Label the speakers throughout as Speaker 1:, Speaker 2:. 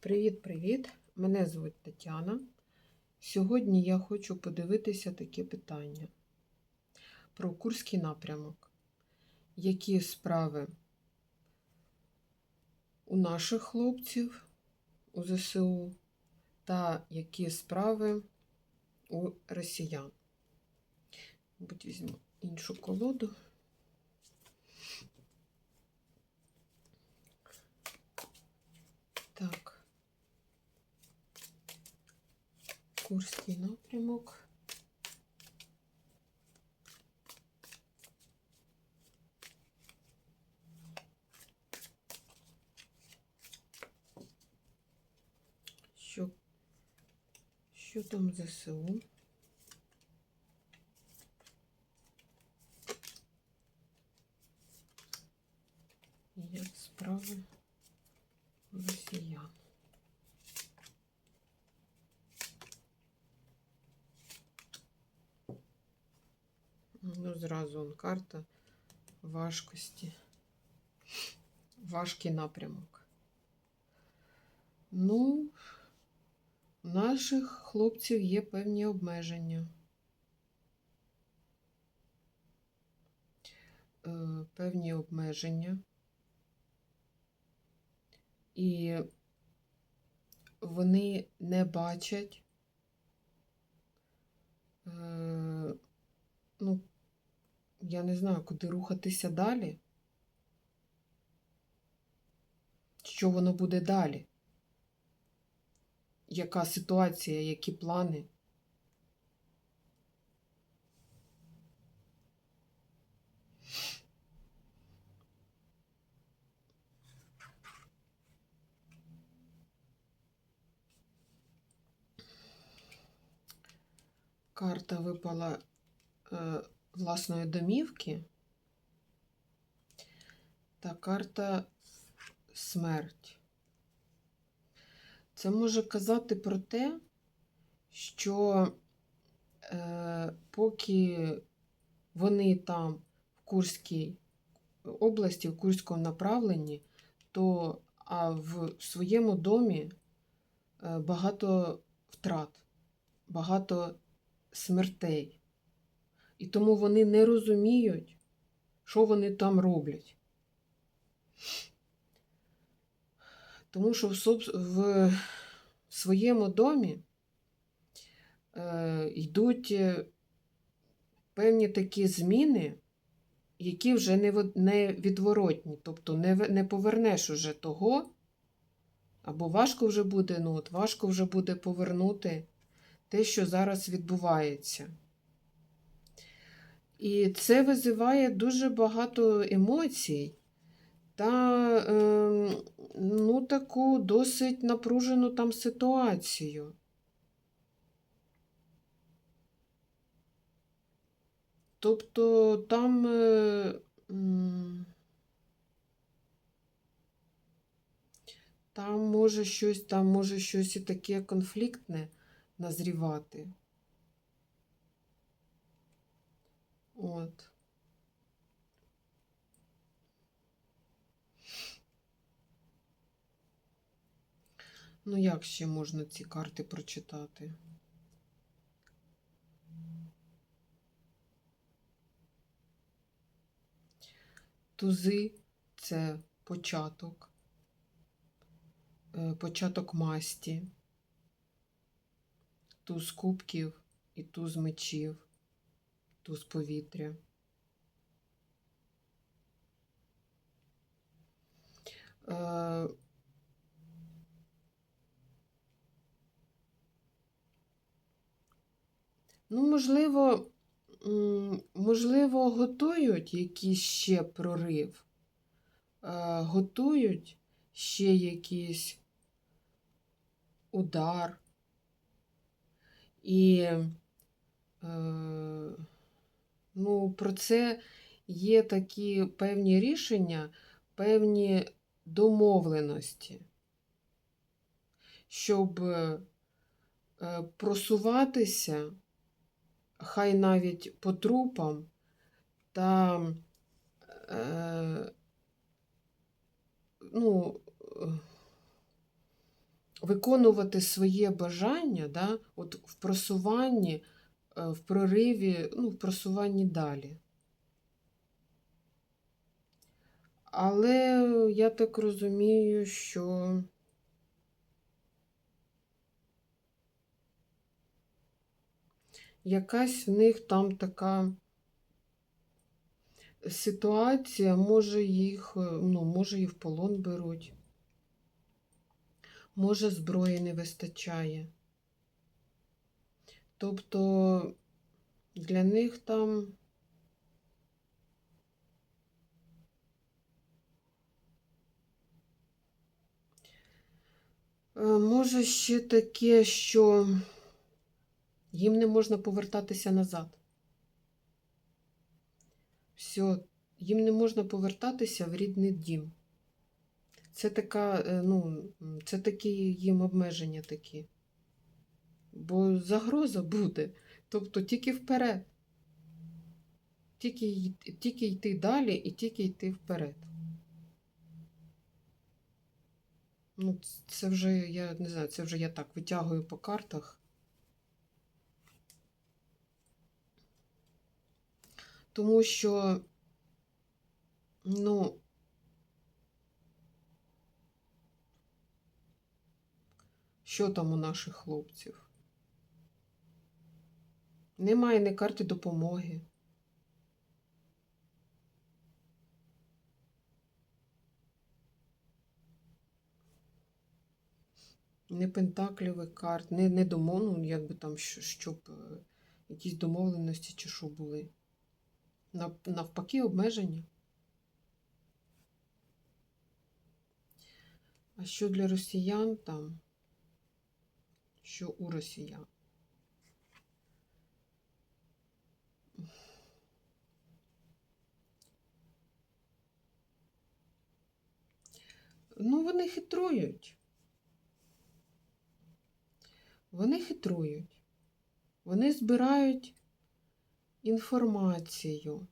Speaker 1: Привіт-привіт! Мене звуть Тетяна. Сьогодні я хочу подивитися таке питання про Курський напрямок. Які справи у наших хлопців у ЗСУ та які справи у росіян? Мабуть, візьму іншу колоду. Так. Курський напрямок. Що, що там ЗСУ? Як справи росіян? Зразу он карта важкості. Важкий напрямок. Ну, у наших хлопців є певні обмеження. Е, Певні обмеження. І вони не бачать, е, ну, я не знаю, куди рухатися далі. Що воно буде далі? Яка ситуація, які плани? Карта випала е, власної домівки та карта смерть. Це може казати про те, що е, поки вони там в Курській області, в Курському направленні, то а в своєму домі е, багато втрат, багато смертей. І тому вони не розуміють, що вони там роблять. Тому що в, в своєму домі е, йдуть е, певні такі зміни, які вже не, відворотні. Тобто не, не повернеш уже того, або важко вже буде, ну от важко вже буде повернути те, що зараз відбувається. І це визиває дуже багато емоцій та е, ну, таку досить напружену там ситуацію. Тобто там е, там може щось, там може щось і таке конфліктне назрівати. От. Ну, як ще можна ці карти прочитати? Тузи це початок, е, початок масті, туз кубків і туз мечів, туз повітря. Е, Ну, можливо, можливо, готують якийсь ще прорив, е, готують ще якийсь удар. І е, ну, про це є такі певні рішення, певні домовленості, щоб е, просуватися хай навіть по трупам та е, ну, е, виконувати своє бажання да, от в просуванні, е, в прориві, ну, в просуванні далі. Але я так розумію, що якась в них там така ситуація, може їх, е, ну, може і в полон беруть, може зброї не вистачає. Тобто для них там Е, Може ще таке, що їм не можна повертатися назад. Все, їм не можна повертатися в рідний дім. Це така, е, ну, це такі їм обмеження такі. Бо загроза буде. Тобто тільки вперед. Тільки, тільки йти далі і тільки йти вперед. Ну, це вже, я не знаю, це вже я так витягую по картах. Тому що, ну, що там у наших хлопців? Немає ні карти допомоги. Не пентаклівих карт, не, не домов, ну, якби там, щоб е, якісь домовленості чи що були. Навпаки, обмеження. А що для росіян там? Що у росіян? Ну, вони хитрують. Вони хитрують. Вони збирають інформацію,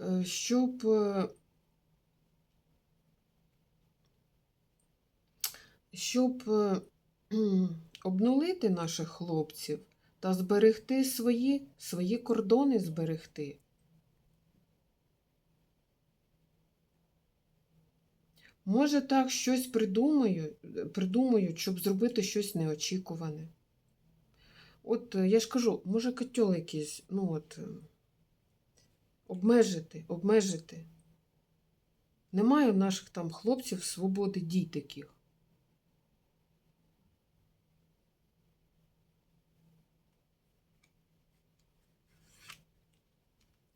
Speaker 1: е, щоб е, щоб е, обнулити наших хлопців та зберегти свої, свої кордони зберегти. Може, так щось придумають, придумають, щоб зробити щось неочікуване. От е, я ж кажу, може котел якийсь, ну от, е, обмежити, обмежити. Немає в наших там хлопців свободи дій таких.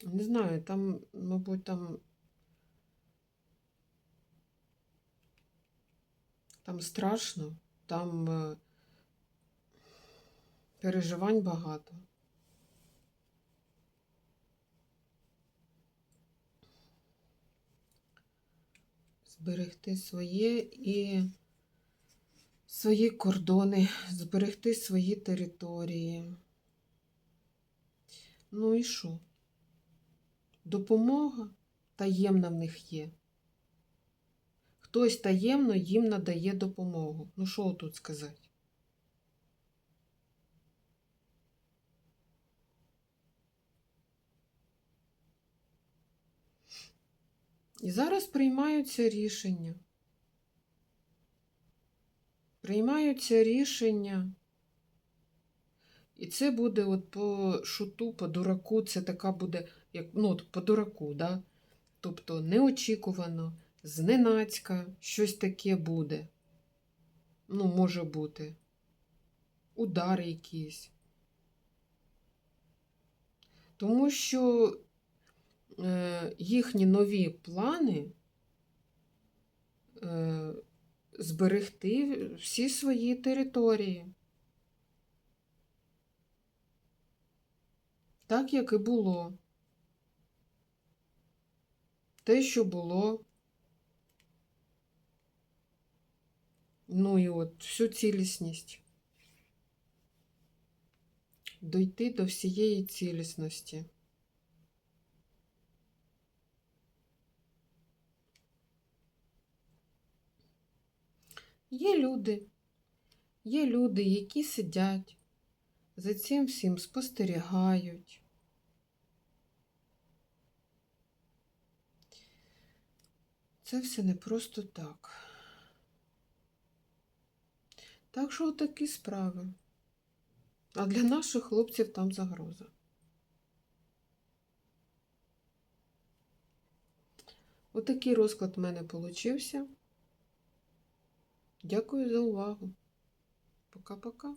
Speaker 1: Не знаю, там, мабуть, там. Там страшно, там е, переживань багато. Зберегти своє і свої кордони, зберегти свої території. Ну і що? Допомога таємна в них є. Хтось таємно їм надає допомогу. Ну, що тут сказати? І зараз приймаються рішення. Приймаються рішення. І це буде от по шуту, по дураку, це така буде, як, ну, от по дураку, да? Тобто неочікувано, зненацька, щось таке буде. Ну, може бути. Удар якийсь. Тому що е, їхні нові плани е, зберегти всі свої території. Так, як і було. Те, що було. Ну і от всю цілісність. Дойти до всієї цілісності. Є люди, є люди, які сидять, за цим всім спостерігають. Це все не просто так. Так що такі справи. А для наших хлопців там загроза. Отакий розклад в мене получився. Дякую за увагу. Пока-пока.